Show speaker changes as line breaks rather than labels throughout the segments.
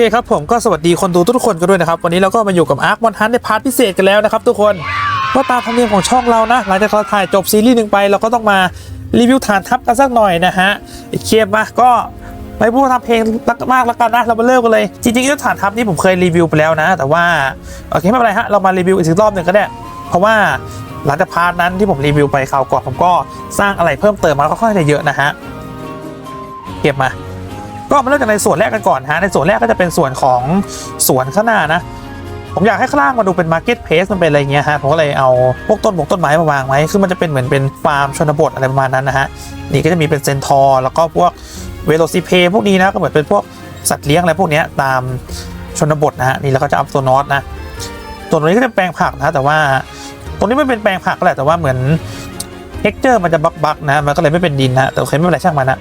เคครับผมก็สวัสดีคนดูทุกคนกันด้วยนะครับ วันนี้เราก็มาอยู่กับอาร์ควันฮันในพาร์ทพิเศษกันแล้วนะครับทุกคนก็ตามธรรมเนียมของช่องเรานะ หลังจากเราถ่ายจบซีรีส์หนึ่งไป เราก็ต้องมารีวิวฐานทัพกันสักหน่อยนะฮะอีกเคมมาก็ไม่พูดทำเพลงรักมากแล้วกันนะเรามาเริ่มกันเลย จริงๆเรื่องฐานทัพนี่ผมเคยรีวิวไปแล้วนะ แต่ว่าโอเคไม่เป็นไรฮะเรามารีวิวอีกสักรอบหนึ่งก็ได้ เพราะว่าหลังจากพาร์ทนั้นที่ผมรีวิวไปคราวก่อนผมก็สร้างอะไรเพิ่มเติมมาค่อนข้างจะเยอะนะฮะเก็บมา ก็มาเริ่มจากในส่วนแรกกันก่อนฮะในส่วนแรกก็จะเป็นส่วนของสวนข้างหน้านะผมอยากให้ข้างล่างมาดูเป็นมาร์เก็ตเพสมันเป็นอะไรเงี้ยฮะผมก็เลยเอาพวกต้นบกต้นไม้มาวางไว้คือมันจะเป็นเหมือนเป็นฟาร์มชนบทอะไรประมาณนั้นนะฮะนี่ก็จะมีเป็นเซนทอร์แล้วก็พวกเวโรซิเพพวกนี้นะก็เหมือนเป็นพวกสัตว์เลี้ยงอะไรพวกนี้ตามชนบทนะฮะนี่แล้วก็จะอัพตัวนอตนะตัวนี้ก็จะแปลงผักนะแต่ว่าตรงนี้ไม่เป็นแปลงผักก็แหละแต่ว่าเหมือนเท็กเจอร์มันจะบักๆนะมันก็เลยไม่เป็นดินนะแต่โอเคไม่เป็นไรช่างมันนะ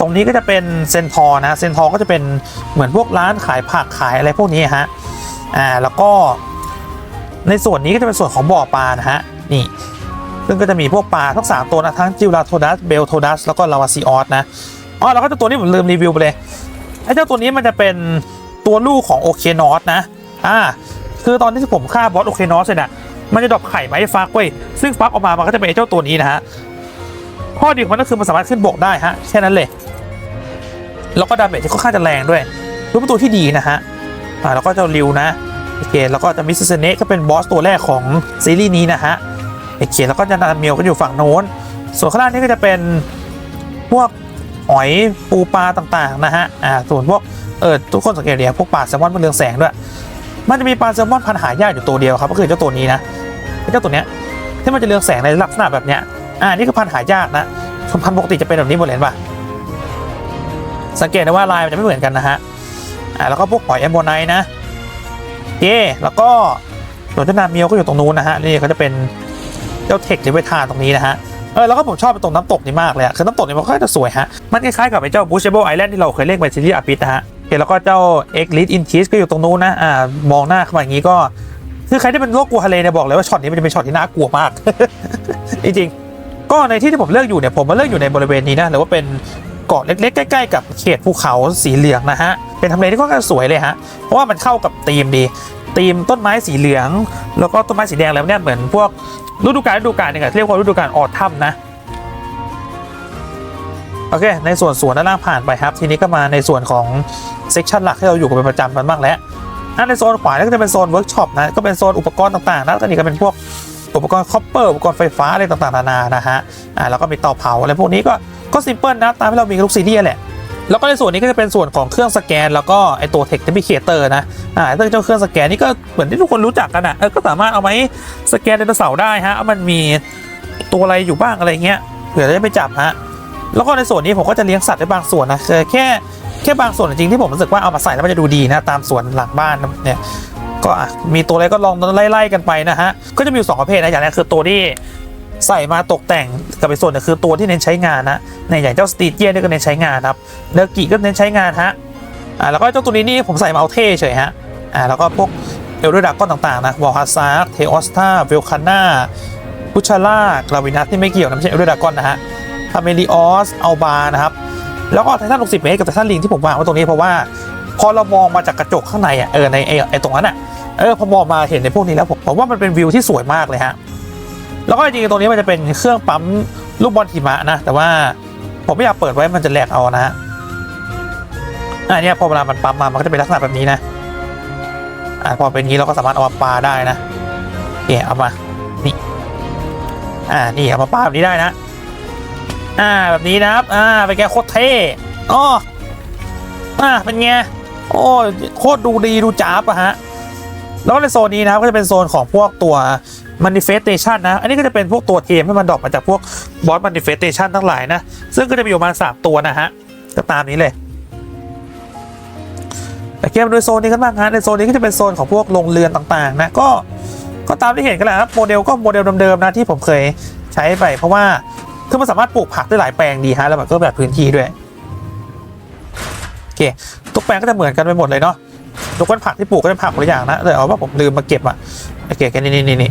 ตรงนี้ก็จะเป็นเซนทอร์นะเซนทอร์ก็จะเป็นเหมือนพวกร้านขายผักขายอะไรพวกนี้ฮะอ่าแล้วก็ในส่วนนี้ก็จะเป็นส่วนของบ่อปลานะฮะนี่ซึ่งก็จะมีพวกปลาทั้งสามตัวนะทั้งจิวลาโทดัสเบลโทดัสแล้วก็ลาวาซิออสนะอ๋อแล้วก็เจ้าตัวนี้ผมลืมรีวิวไปเลยไอ้เจ้าตัวนี้มันจะเป็นตัวลูกของโอเคนอสนะอ่าคือตอนที่ผมฆ่าบอสโอเคนอสเสร็จอะมันจะดรอปไข่มาให้ฟักเว้ยซึ่งฟักออกมามันก็จะเป็นไอ้เจ้าตัวนี้นะฮะข้อดีของมันก็คือมันสามารถขึ้นบกได้ฮะแค่นั้นเลย แล้วก็ดาเมจที่ค่อนข้างจะแรงด้วยรูปป็นตัวที่ดีนะฮะอ่าแล้วก็เจ้าริวนะโอเคแล้วก็จะมิสเซเนะก็เป็นบอสตัวแรกของซีรีส์นี้นะฮะโอเคแล้วก็จะนาเมียวก็อยู่ฝั่งโน้น ส่วนข้างล่างนี่ก็จะเป็นพวกหอยปูปลาต่างๆนะฮะอ่าส่วนพวกเออทุกคนสังเกตดีพวกปลาแซลมอนมันเรืองแสงด้วยมันจะมีปลาแซลมอนพันหายากอยู่ตัวเดียวครับก็คือเจ้าตัวนี้นะเจ้าตัวเนี้ยที่มันจะเรืองแสงในลักษณะแบบเนี้ยอ่านี่คือพันหายากนะพันปกติจะเป็นแบบนี้หมดเลยเห็นปะ สังเกตได้ว่าลายมันจะไม่เหมือนกันนะฮะอ่าแล้วก็พวกหอยแอมโบไนนะเย่แล้วก็ส่วเจ้านาเมียวก็อยู่ตรงนู้นนะฮะนี่เขาจะเป็นเจ้าเทคหรือเวทาตรงนี้นะฮะเออแล้วก็ผมชอบตรงน้ำตกนี่มากเลยอะคือน้ำตกนี่มันก็จะสวยฮะ มันคล้ายๆกับไอ้เจ้า Bushable Island ที่เราเคยเล่นในซีรีส์อาปิตนะฮะโอเคแล้วก็เจ้า X l i t in Cheese ก็อยู่ตรงนู้นนะอ่ามองหน้าเข้ามาอย่างนี้ก็ คือใครที่เป็นโรคกลัวทะเลเนี่ยบอกเลยว่าช็อตนี้มันจะเป็นช็อตที่น่ากลัวมากจริงๆก็ในที่ที่ผมเลือกอยู่เนี่ยผมมาเลือกอยู่ในบริเวณนี้นะหรือว่าเป็น เกาะเล็กๆ ใกล้ๆ กับเขตภูเขาสีเหลืองนะฮะ เป็นทำเลที่ค่อนข้างสวยเลยฮะ เพราะว่ามันเข้ากับธีมดีธีมต้นไม้สีเหลือง แล้วก็ต้นไม้สีแดงแล้วเนี่ยเหมือนพวกฤดูกาลฤดูกาลเนี่ยเรียกว่าฤดูกาลออทัมนะโอเค ในส่วนสวนด้านล่างผ่านไปครับ ทีนี้ก็มาในส่วนของเซกชันหลักที่เราอยู่กันเป็นประจำกันบ้างแล้วอะในโซนขวานี่ก็จะเป็นโซนเวิร์กช็อปนะ ก็เป็นโซนอุปกรณ์ต่างๆนะแล้วก็นี่ก็เป็นพวกอุปกรณ์คอปเปอร์ อุปกรณ์ไฟฟ้าอะไรต่างๆนานา นะฮะ อ่า แล้วก็มีเตาเผาอะไรพวกนี้ก็ ก็ซิมเพิลนะตามที่เรามีกับทุกซีรีส์แหละแล้วก็ในส่วนนี้ก็จะเป็นส่วนของเครื่องสแกน แล้วก็ไอตัวเทคเทมิเคเตอร์นะ อ่าซึ่งเจ้าเครื่องสแกนนี่ก็เหมือนที่ทุกคนรู้จักกันอะเออก็สามารถเอาไว้สแกนไดโนเสาร์ได้ฮะมันมีตัวอะไรอยู่บ้างอะไรเงี้ยเผื่อจะได้ไปจับฮะ แล้วก็ในส่วนนี้ผมก็จะเลี้ยงสัตว์ได้บางส่วนนะคือแค่แค่บางส่วนจริงๆที่ผมรู้สึกว่าเอามาใส่แล้วมันจะดูดีนะตามสวนหลังบ้านเนี่ยก็มีตัวอะไรก็ลองไล่ๆกันไปนะฮะก็จะมีอยู่สองประเภทนะอย่างแรกคือตัวที่ ใส่มาตกแต่งกับอีกส่วนหนึงคือตัวที่เน้นใช้งานนะในอย่างเจ้าสตีเจียนี่ก็เน้นใช้งานครับเนอร์กิก็เน้นใช้งานฮะอ่าแล้วก็เจ้าตัวนี้นี่ผมใส่มาเอาเท่เฉยฮะอ่าแล้วก็พวกเอลเดอร์ดักก้อนต่างๆนะวอลฮาซาร์เทออสตาเวลคาน่าพุชาร่ากลาวินัสที่ไม่เกี่ยวนะไม่ใช่เอลเดอร์ดักก้อนนะฮะคาเมลิออสอัลบานะครับแล้วก็ไททัน60 เมตรกับไททันลิงที่ผมวางไว้ตรงนี้เพราะว่าพอเรามองมาจากกระจกข้างในอะเออในไอ้ไอ้ตรงนั้นอะเออพอมองมาเห็นในพวกนี้แล้วผมผมว่ามันเป็นวิวที่สวยมากเลยฮะ แล้วก็จริงๆตรงนี้มันจะเป็นเครื่องปั๊มลูกบอลหิมะนะ แต่ว่าผมไม่อยากเปิดไว้มันจะแหลกเอานะฮะอันนี้พอเวลามันปั๊มมามันก็จะเป็นลักษณะแบบนี้นะอ่าพอเป็นงนี้เราก็สามารถเอามาปาได้นะเนี่ยเอามานี่อ่านี่เอามาปาแบบนี้ได้นะ อ่าแบบนี้นะครับ อ่าเป็นแกโคตรเท่อ๋ออ่าเป็นไงโอ้โคตรดูดีดูจ้าบอะฮะแล้วในโซนนี้นะครับก็จะเป็นโซนของพวกตัว manifestation นะ อันนี้ก็จะเป็นพวกตัวเทมให้มันดรอปมาจากพวกบอส manifestation ทั้งหลายนะ ซึ่งก็จะมีอยู่ประมาณ3ตัวนะฮะ ก็ตามนี้เลยแต่เกมโดยโซนนี้กันบ้างฮะในโซนนี้ก็จะเป็นโซนของพวกโรงเรือนต่างๆนะ ก็ก็ตามที่เห็นกันแหละครับโมเดลก็โมเดลเดิมๆนะที่ผมเคยใช้ไป เพราะว่าคือมันสามารถปลูกผักได้หลายแปลงดีฮะแล้วมันก็แบบพื้นที่ด้วยโอเคทุกแปลงก็จะเหมือนกันไปหมดเลยเนาะยกเว้นผักที่ปลูกก็เป็นผักคนละอย่างนะแต่เอาว่าผมลืมมาเก็บอะโอเคแค่นี้นี่นี่นี่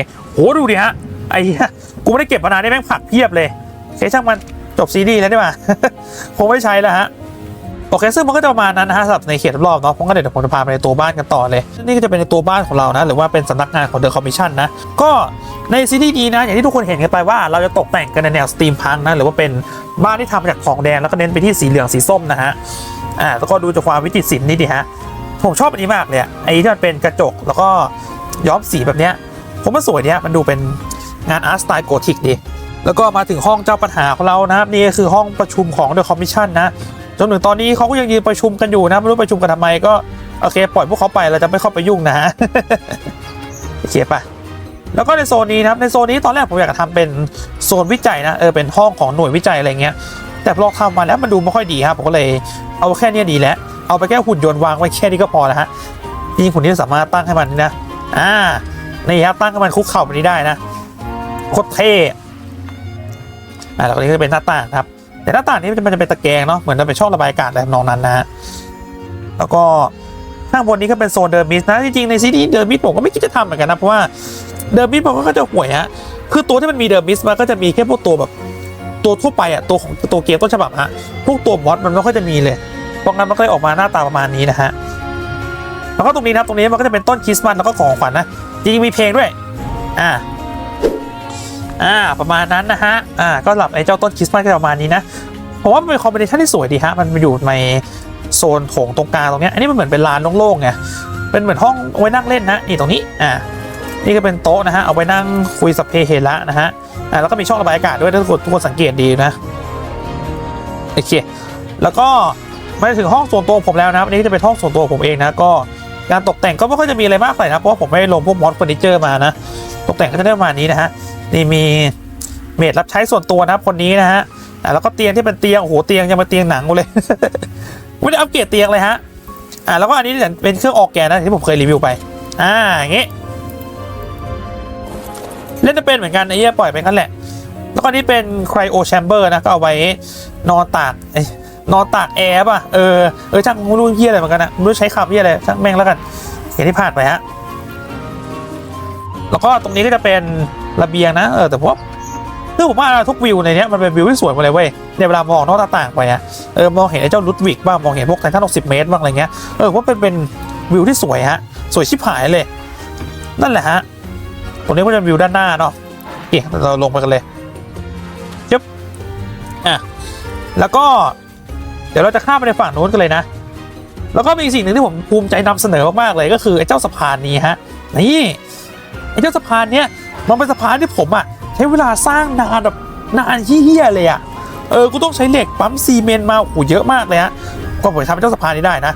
โอเคโหดูดิฮะไอ้กูไม่ได้เก็บมานานได้แม่งผักเพียบเลยโอเคช่างมันจบซีรีส์แล้วดีกว่าคงไม่ใช้แล้วฮะโอเคซึ่งมันก็จะประมาณนั้นนะฮะสำหรับในเขตรอบเนาะผมก็เดี๋ยวผมจะพาไปในตัวบ้านกันต่อเลยนี่ก็จะเป็นในตัวบ้านของเรานะหรือว่าเป็นสำนักงานของเดอะคอมมิชชั่นนะก็ในซีรีส์นี้นะอย่างที่ทุกคนเห็นกันไปว่าเราจะตกแต่งกันในแนวสตรีมพังนะหรือว่าเป็นบ้านที่ทำมาจากของแดงแล้วก็เน้นไปที่สีเหลืองสีส้มนะฮะอ่าแล้วก็ดูจากความวิจิตรศิลป์นี่ดิฮะผมชอบอันนี้มากเลยไอ้ที่มันเป็นกระจกแล้วก็ย้อมสีแบบเนี้ย ผมว่าสวยเนี้ยมันดูเป็นงานอาร์ตสไตล์โกธิกดี แล้วก็มาถึงห้องเจ้าปัญหาของเรานะครับนี่คือห้องประชุมของเดอะคอมมิชชั่นนะจนถึงตอนนี้เขาก็ยังยืนประชุมกันอยู่นะไม่รู้ประชุมกันทำไมก็โอเค ปล่อยพวกเขาไปเราจะไม่เข้าไปยุ่งนะฮะโอเคปะแล้วก็ในโซนนี้นะครับในโซนนี้ตอนแรกผมอยากจะทำเป็นโซนวิจัยนะเออเป็นห้องของหน่วยวิจัยอะไรเงี้ย แต่พอลองทำมาแล้วมันดูไม่ค่อยดีครับผมก็เลยเอาแค่นี้ดีแล้ว เอาไปแค่หุ่นยนต์วางไว้แค่นี้ก็พอแล้วฮะจริงหุ่นนี้สามารถตั้งให้มันนี่นะอ่า นี่ครับตั้งให้มันคุกเข่าแบบนี้ได้นะโคตรเท่อ่าแล้วก็นี่ก็จะเป็นหน้าต่างครับ แต่หน้าต่างนี้มันจะเป็นตะแกรงเนาะเหมือนจะเป็นช่องระบายอากาศอะไรทำนองนั้นนะฮะแล้วก็ข้างบนนี้ก็เป็นโซนเดอร์มิสนะจริงๆในซีรีส์เดอร์มิสผมก็ไม่คิดจะทำเหมือนกันนะเพราะว่าเดอร์มิสมันก็จะห่วยฮะคือตัวที่มันมีเดอร์มิสมันก็จะมีแค่พวกตัวแบบตัวทั่วไปอะตัวของตัวเกมต้นฉบับฮะพวกตัวมอสมันไม่ค่อยจะมีเลยเพราะงั้นมันก็เลยออกมาหน้าตาประมาณนี้นะฮะ แล้วก็ตรงนี้นะครับตรงนี้มันก็จะเป็นต้นคริสต์มาสแล้วก็ของขวัญนะจริงๆมีเพลงด้วยอ่าอ่าประมาณนั้นนะฮะอ่าก็หลับไอ้เจ้าต้นคริสต์มาสก็ประมาณนี้นะผมว่ามันเป็นคอมบิเนชันที่สวยดีฮะมันอยู่ในโซนโถงตรงกลางตรงเนี้ยอันนี้มันเหมือนเป็นลานโล่งๆไงเป็นเหมือนห้องเอาไว้นั่งเล่นนะนี่ตรงนี้อ่านี่ก็เป็นโต๊ะนะฮะเอาไว้นั่งคุยสัพเพเหระนะฮะอ่าแล้วก็มีช่องระบายอากาศด้วยถ้าทุกคนทุกคนสังเกตดีนะโอเคแล้วก็มาถึงห้องส่วนตัวผมแล้วนะครับอันนี้จะเป็นห้องส่วนตัวผมเองนะก็ การตกแต่งก็ไม่ค่อยจะมีอะไรมากเลยนะเพราะว่าผมไม่ได้ลงพวกมอสเฟอร์นิเจอร์มานะ ตกแต่งก็จะได้ประมาณนี้นะฮะนี่มีเมดรับใช้ส่วนตัวนะครับคนนี้นะฮะอะแล้วก็เตียงที่เป็นเตียงโอ้โหเตียงยังเป็นเตียงหนังเลยไม่ได้อัปเกรดเตียงเลยฮะอ่าแล้วก็อันนี้เป็นเครื่องออกแกนนะที่ผมเคยรีวิวไปอ่าอย่างงี้เล่นจะเป็นเหมือนกันไอ้เหี้ยปล่อยไปงั้นแหละ แล้วก็นี่เป็นไครโอแชมเบอร์นะก็เอาไว้นอนตากเอ้ย นอนตากแอร์ป่ะเออเออช่างไม่รู้เหี้ยอะไรเหมือนกันนะไม่รู้ใช้คำเหี้ยอะไรช่างแม่งแล้วกันอย่างที่ผ่านไปฮะแล้วก็ตรงนี้ก็จะเป็นระเบียงนะเออแต่ว่าคือผมว่าทุกวิวในนี้มันเป็นวิวที่สวยหมดเลยเว้ยในเวลามองนอกหน้าต่างไปอะเออมองเห็นไอ้เจ้าลุดวิกบ้างมองเห็นพวกไททัน60เมตรบ้างอะไรเงี้ยเออว่าเป็นเป็นวิวที่สวยฮะสวยชิบหายเลย นั่นแหละฮะตรงนี้ก็จะวิวด้านหน้าเนาะโอเคเราลงไปกันเลยยึบอะแล้วก็ เดี๋ยวเราจะข้ามไปในฝั่งโน้นกันเลยนะ แล้วก็มีสิ่งหนึ่งที่ผมภูมิใจนำเสนอมากๆเลยก็คือไอ้เจ้าสะพานนี้ฮะนี่ไอ้เจ้าสะพานเนี้ยมันเป็นสะพานที่ผมอะใช้เวลาสร้างนานแบบนานเฮี้ยเลยอะเออกูต้องใช้เหล็กปั๊มซีเมนต์มาโอ้โหเยอะมากเลยฮะก็ผมทำเป็นเจ้าสะพานนี้ได้นะ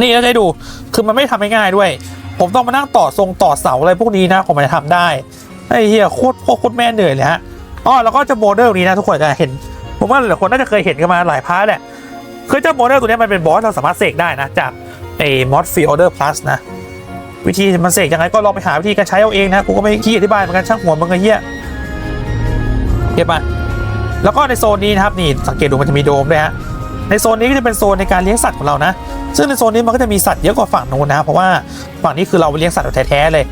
นี่เราจะให้ดู คือมันไม่ทำง่ายๆด้วย ผมต้องมานั่งต่อทรงต่อเสาอะไรพวกนี้นะผมมันจะทำได้ ไอ้เฮียโคตรพ่อโคตรแม่เหนื่อยเลยฮะ อ๋อแล้วก็จะโมเดลนี้นะทุกคนจะเห็น ผมว่าหลายคนน่าจะเคยเห็นกันมาหลายพาร์ทแหละคือเจ้าโมเดลตัวนี้มันเป็นบอสเราสามารถเสกได้นะจากไอ้มอสฟีออเดอร์พลัสนะ วิธีมันเสกยังไงก็ลองไปหาวิธีการใช้เอาเองนะกูก็ไม่ขี้อธิบายเหมือนกันช่างหัวมึงไอ้เหี้ยเก็บมาแล้วก็ในโซนนี้นะครับนี่สังเกตดูมันจะมีโดมด้วยฮะในโซนนี้ก็จะเป็นโซนในการเลี้ยงสัตว์ของเรานะ ซึ่งในโซนนี้มันก็จะมีสัตว์เยอะกว่าฝั่งนู้นนะเพราะว่าฝั่งนี้คือเราเลี้ยงสัตว์แบบแท้ๆเลย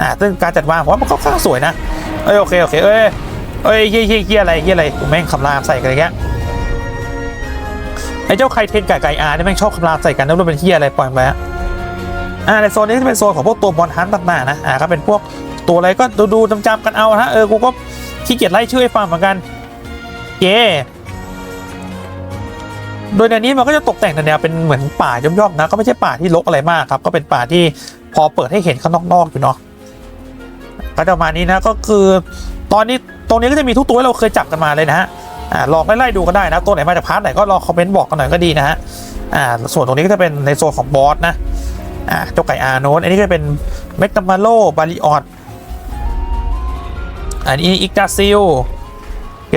อ่าซึ่งการจัดวางผมว่ามันก็ค่อนข้างสวยนะเอ้ยโอเคโอเคเอ้ย เอ้ยเฮี้ยเฮี้ยเฮี้ยอะไรเฮี้ยอะไรกูแม่งคำรามใส่กันอย่างเงี้ยไอ้เจ้าไคเทนกับไก่อาร์นี่แม่งชอบคำรามใส่กันแล้วมันเป็นเฮี้ยอะไรปล่อยไปฮะอ่าในโซนนี้จะเป็นโซนของพวกตัวบอลฮันต์ต่างๆนะอ่าก็เป็นพวกตัวอะไรก็ดูดูจำๆกันเอาฮะเออกูก็ขี้เกียจไล่ชื่อให้ฟังเหมือนกันเย่โดยในนี้มันก็จะตกแต่งในแนวเป็นเหมือนป่าย่อมๆนะ ก็ไม่ใช่ป่าที่รกอะไรมากครับ ก็เป็นป่าที่พอเปิดให้เห็นข้างนอกๆอยู่เนาะก็จะประมาณนี้นะก็คือตอนนี้ ตรงนี้ก็จะมีทุกตัวที่เราเคยจับกันมาเลยนะฮะอ่าลองไล่ๆดูก็ได้นะตัวไหนมาจากพาร์ทไหนก็ลองคอมเมนต์บอกกันหน่อยก็ดีนะฮะอ่าส่วนตรงนี้ก็จะเป็นในโซนของบอสนะอ่าเจ้าไก่อาโนนอันนี้ก็เป็นเมกตามาโลบาริออดอันนี้อิกดาซิล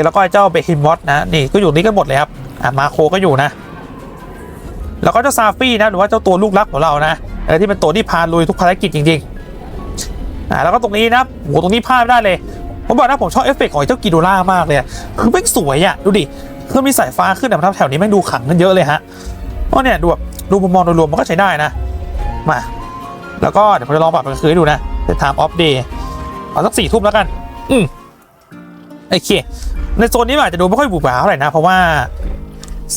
แล้วก็ไอ้เจ้าเบฮิมวอตนะนี่ก็อยู่นี่กันหมดเลยครับอ่ามาโคก็อยู่นะ แล้วก็เจ้าซาฟี่นะหรือว่าเจ้าตัวลูกรักของเรานะเออที่เป็นตัวที่พาลุยทุกภารกิจจริงๆอ่าแล้วก็ตรงนี้นะโหตรงนี้พลาดไม่ได้เลย ผมบอกนะผมชอบเอฟเฟกต์ของเจ้ากิโดล่ามากเลย คือแม่งสวยอะดูดิคือมีสายฟ้าขึ้นแต่ทับแถวนี้แม่งดูขังขึ้นเยอะเลยฮะเพราะเนี่ยดูแบบดูมุมมองโดยรวมมันก็ใช้ได้นะ มา แล้วก็เดี๋ยวผมจะลองปรับกลางคืนให้ดูนะเป็น time of day เอาสักสี่ทุ่มแล้วกัน อืมโอเค ในโซนนี้อาจจะดูไม่ค่อยบุบหาเท่าไหร่นะ เพราะว่า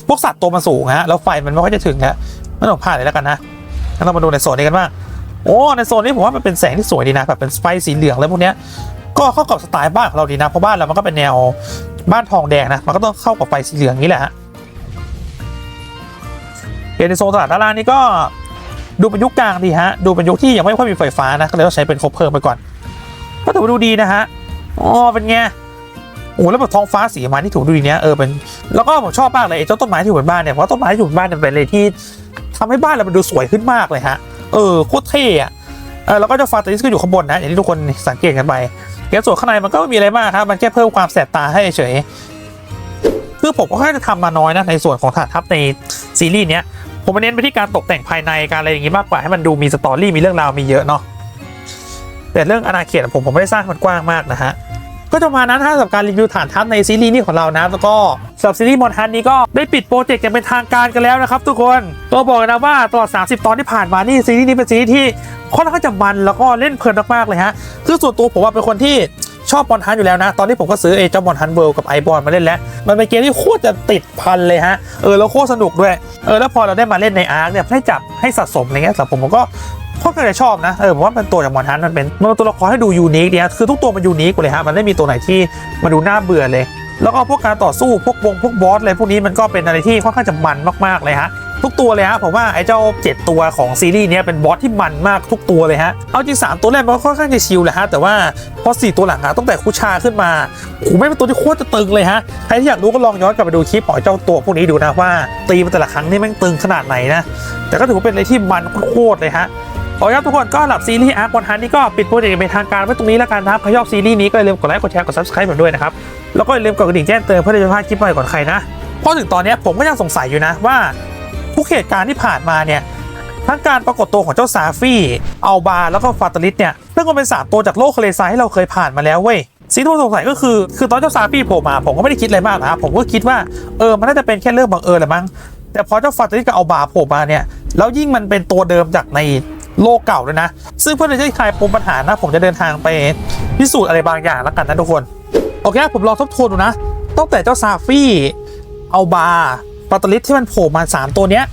พวกสัตว์ตัวมันสูงฮะแล้วไฟมันไม่ค่อยจะถึงฮะไม่ต้องผ่านเลยแล้วกันนะงั้นเรามาดูในโซนนี้กันบ้างโอ้ในโซนนี้ผมว่ามันเป็นแสงที่สวยดีนะแบบเป็นไฟสีเหลืองอะไรพวกเนี้ย ก็เข้ากับสไตล์บ้านของเราดีนะเพราะบ้านเรามันก็เป็นแนวบ้านทองแดงนะมันก็ต้องเข้ากับไฟสีเหลืองนี้แหละฮะเดี๋ยวในโซนตลาดด้านล่างนี้ก็ดูเป็นยุคกลางดีฮะดูเป็นยุคที่ยังไม่ค่อยมีไฟฟ้านะก็เลยต้องใช้เป็นคบเพลิงไปก่อนก็ถือว่าดูดีนะฮะอ๋อเป็นไงโอ้แล้วแบบท้องฟ้าสีมาที่ถูกดูดีเนี้ยเออเป็นแล้วก็ผมชอบมากเลยเจ้าต้นไม้ที่อยู่บนบ้านเนี่ยเพราะต้นไม้ที่อยู่บนบ้านเนี่ยเป็นอะไรที่ทำให้บ้านเรามันดูสวยขึ้นมากเลยฮะเออโคตรเท่อะเออแล้วก็เจ้าฟาตาลิสก็อยู่ข้างบนนะอย่างที่ทุกคนสังเกตกันไป แกส่วนข้างในมันก็ไม่มีอะไรมากครับ มันแค่เพิ่มความแสบตาให้เฉยคือผมก็แค่จะทำมาน้อยนะในส่วนของฐานทัพในซีรีส์เนี้ย ผมเน้นไปที่การตกแต่งภายในการอะไรอย่างงี้มากกว่าให้มันดูมีสตอรี่มีเรื่องราวมีเยอะเนาะแต่เรื่องอาณาเขตผมผมไม่ได้สร้างมันกว้างมากนะฮะ ก็จะมานั้นถ้าสำหรับการรีวิวฐานทัพในซีรีส์นี้ของเรานะแล้วก็สำหรับซีรีส์มอนฮันนี้ก็ได้ปิดโปรเจกต์อย่างเป็นทางการกันแล้วนะครับ ทุกคนก็บอกนะว่าตลอด 30 ตอนที่ผ่านมานี่ซีรีส์นี้เป็นซีรีส์ที่ค่อนข้างจะมันแล้วก็เล่นเพลินมากๆเลยฮะคือส่วนตัวผมว่าเป็นคนที่ชอบมอนฮันอยู่แล้วนะ ตอนนี้ผมก็ซื้อเอเจ้ามอนฮันเวิลด์กับไอบอลมาเล่นแล้ว มันเป็นเกมที่โคตรจะติดพันเลยฮะ เออ แล้วโคตรสนุกด้วย เออ แล้วพอเราได้มาเล่นในอาร์คเนี่ยให้จับให้สะสมอะไรเงี้ยสำหรับผมผมก็ ค่อนข้างจะชอบนะ เออผมว่าเป็นตัวจากมอนฮันมันเป็นมันเป็นตัวละครให้ดูยูนิคเนี่ยคือทุกตัวมันยูนิคหมดเลยฮะมันไม่มีตัวไหนที่มาดูน่าเบื่อเลย แล้วก็พวกการต่อสู้พวกวงพวกบอสอะไรพวกนี้มันก็เป็นอะไรที่ค่อนข้างจะมันมากๆเลยฮะทุกตัวเลยฮะผมว่าไอ้เจ้า 7 ตัวของซีรีส์นี้เป็นบอสที่มันมากทุกตัวเลยฮะเอาจริง3ตัวแรกมันก็ค่อนข้างจะชิลแหละฮะแต่ว่าพอ 4 ตัวหลังอะตั้งแต่คุชาขึ้นมาโอ้โหไม่เป็นตัวที่โคตรจะตึงเลยฮะใครที่อยากรู้ก็ลองย้อนกลับไปดูคลิปของเจ้าตัวพวกนี้ดูนะว่าตีมันแต่ละครั้งนี่แม่งตึงขนาดไหนนะแต่ก็ถือว่าเป็นอะไรที่มันโคตรเลยฮะ โอเคครับทุกคนก็หรับซีรีส์อาร์ควันฮันนี่ก็ปิดโปรเจกต์เป็นทางการไว้ตรงนี้แล้วกันนะครับใครชอบซีรีส์นี้ก็อย่าลืมกดไลค์กดแชร์กด subscribe ผมด้วยนะครับแล้วก็อย่าลืมกดกระดิ่งแจ้งเตือนเพื่อจะไม่พลาดคลิปใหม่ก่อนใครนะเพราะถึงตอนนี้ผมก็ยังสงสัยอยู่นะว่าทุกเหตุการณ์ที่ผ่านมาเนี่ยทั้งการปรากฏตัวของเจ้าซาฟี่อัลบา แล้วก็ฟาตาลิสเนี่ยเรื่องมันเป็นสามตัวจากโลกทะเลทรายที่เราเคยผ่านมาแล้วเว้ยสิ่งที่ผมสงสัยก็คือ คือตอนเจ้าซาฟี่โผล่มาผมก็ไม่ได้คิดอะไรมากนะผมก็คิดว่าเออมันน่าจะเป็นแค่เรื่องบังเอิญแหละมั้งแต่พอเจ้าฟาตาลิสกับอัลบาโผล่มาเนี่ยแล้วยิ่งมันเป็นตัวเดิมจากใน โลกเก่าด้วยนะ ซึ่งเพื่อจะคลายปมปัญหานะ ผมจะเดินทางไปพิสูจน์อะไรบางอย่างแล้วกันนะทุกคน โอเคผมลองทบทวนดูนะ ตั้งแต่เจ้าซาฟี่อัลบาฟาตลิสที่มันโผล่มา 3 ตัวเนี้ย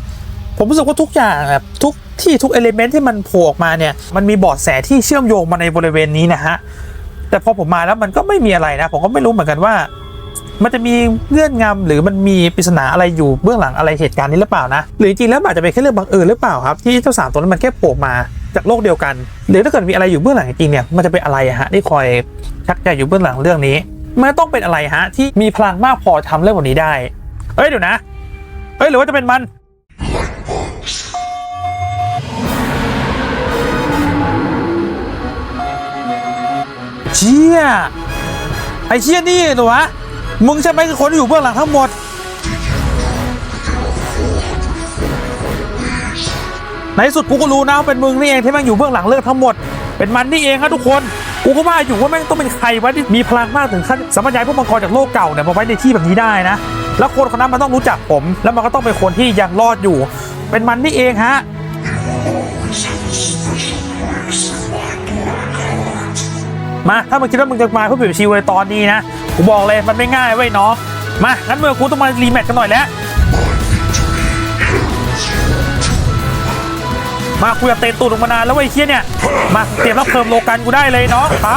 ผมรู้สึกว่าทุกอย่างแบบทุกที่ทุกเอลิเมนต์ที่มันโผล่ออกมาเนี่ย มันมีบาะแสที่เชื่อมโยงมาในบริเวณนี้นะฮะ แต่พอผมมาแล้วมันก็ไม่มีอะไรนะ ผมก็ไม่รู้เหมือนกันว่า มันจะมีเงื่อนงำหรือมันมีปริศนาอะไรอยู่เบื้องหลังอะไรเหตุการณ์นี้หรือเปล่านะ หรือจริงแล้วอาจจะเป็นแค่เรื่องบังเอิญหรือเปล่าครับที่เจ้าสามตัวนั้นมันแค่โผล่มาจากโลกเดียวกัน หรือถ้าเกิดมีอะไรอยู่เบื้องหลังจริงเนี่ยมันจะเป็นอะไรฮะที่คอยชักใจอยู่เบื้องหลังเรื่องนี้มันต้องเป็นอะไรฮะที่มีพลังมากพอทำเรื่องแบบนี้ได้ เอ้ยเดี๋ยวนะ เอ้ยหรือว่าจะเป็นมันเชี่ยไอเชี่ยนี่หรอวะ มึงใช่ไหมคือคนที่อยู่เบื้องหลังทั้งหมด ในที่สุดกูก็รู้นะว่าเป็นมึงนี่เองที่แม่งอยู่เบื้องหลังเรื่องทั้งหมด เป็นมันนี่เองครับทุกคนกูก็ว่าอยู่ว่าแม่งต้องเป็นใครวะที่มีพลังมากถึงขั้นสามารถย้ายพวกมังกรจากโลกเก่าเนี่ยมาไว้ในที่แบบนี้ได้นะ แล้วคนคนนั้นมันต้องรู้จักผม แล้วมันก็ต้องเป็นคนที่ยังรอดอยู่ เป็นมันนี่เองฮะมาถ้ามึงคิดว่ามึงจะมาเพื่อเปลี่ยนชีวิตในตอนนี้นะ กูบอกเลยมันไม่ง่ายเว้ยน้องมางั้นเมื่อกูต้องมารีแมตช์กันหน่อยแล้วมากูจะเตะตูดลงมานานแล้วไอ้เคียเนี่ยมาเตรียมรับเพิ่มโลกันกูได้เลยเนาะไป